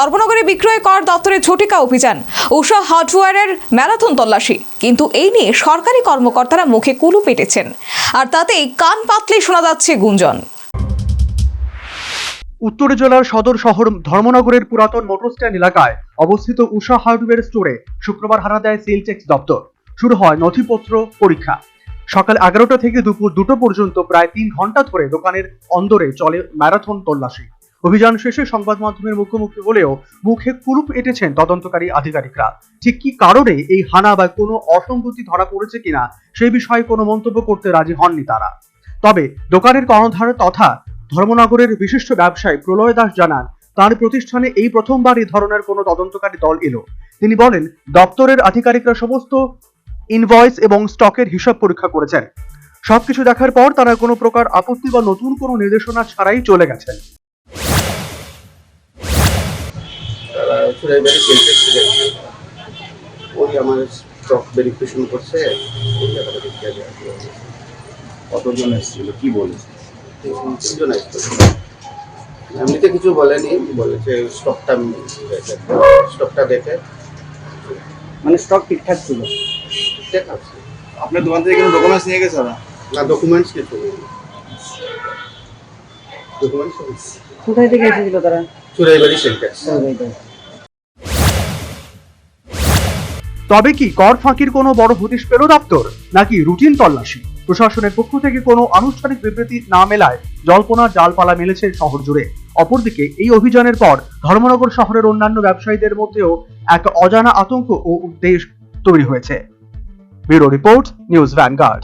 ধর্মনগরে বিক্রয় কর দপ্তরের ঝটিকা অভিযান। উষা হার্ডওয়্যারের ম্যারাথন তল্লাশি। কিন্তু এই নিয়ে সরকারি কর্মকর্তারা মুখে কুলু পেটেছেন। আর তাতেই কান পাতলে শোনা যাচ্ছে গুঞ্জন। উত্তর জেলার সদর শহর ধর্মনগরের পুরাতন মোটর স্ট্যান্ড এলাকায় অবস্থিত উষা হার্ডওয়্যার স্টোরে শুক্রবার হানা দেয় সেল ট্যাক্স দপ্তর। শুরু হয় নথিপত্র পরীক্ষা। সকাল এগারোটা থেকে দুপুর দুটো পর্যন্ত প্রায় তিন ঘণ্টা ধরে দোকানের অন্দরে চলে ম্যারাথন তল্লাশি। অভিযান শেষে সংবাদ মাধ্যমের মুখোমুখি হলেও মুখে কুলুপ এঁটেছেন তদন্তকারী আধিকারিকরা। ঠিক কি কারণে এই হানা বা কোনো অসঙ্গতি ধরা পড়েছে কিনা সেই বিষয়ে কোনো মন্তব্য করতে রাজি হননি তারা। তবে দোকানের কর্ণধার তথা ধর্মনগরের বিশিষ্ট ব্যবসায়ী প্রলয় দাস জানান, তার প্রতিষ্ঠানে এই প্রথমবার এই ধরনের কোনো তদন্তকারী দল এলো। তিনি বলেন, দপ্তরের আধিকারিকরা সমস্ত ইনভয়েস এবং স্টকের হিসাব পরীক্ষা করেছেন। সবকিছু দেখার পর তারা কোনো প্রকার আপত্তি বা নতুন কোনো নির্দেশনা ছাড়াই চলে গেছেন। চুরাই বাড়ি সেন্টার থেকে ওই আমার স্টক ভেরিফিকেশন করছে ওই জায়গাটা দেখতে যাবে কতজন এসেছিল? কি বলেছে? তিনজন আসতো এমনিতে কিছু বলেনি বলেছে স্টকটা স্টকটা দেখে মানে স্টক ঠিকঠাক ছিল? ঠিক আছে। আপনার দোকান থেকে কোনো ডকুমেন্টস নিয়ে গেছে ওরা? না ডকুমেন্টস কিছু নেই। ডকুমেন্টস কোথায় থেকে এসেছিল তারা? চুরাই বাড়ি সেন্টার তবে কি কর ফাঁকির কোনো বড় হদিশ পেল দপ্তর? নাকি রুটিন তল্লাশি? প্রশাসনের পক্ষ থেকে কোনো আনুষ্ঠানিক বিবৃতি না মেলায় জল্পনার জালপালা মেলেছে শহর জুড়ে। অপরদিকে, এই অভিযানের পর ধর্মনগর শহরের অন্যান্য ব্যবসায়ীদের মধ্যেও এক অজানা আতঙ্ক ও উদ্বেগ তৈরি হয়েছে। Bureau report, news Vanguard.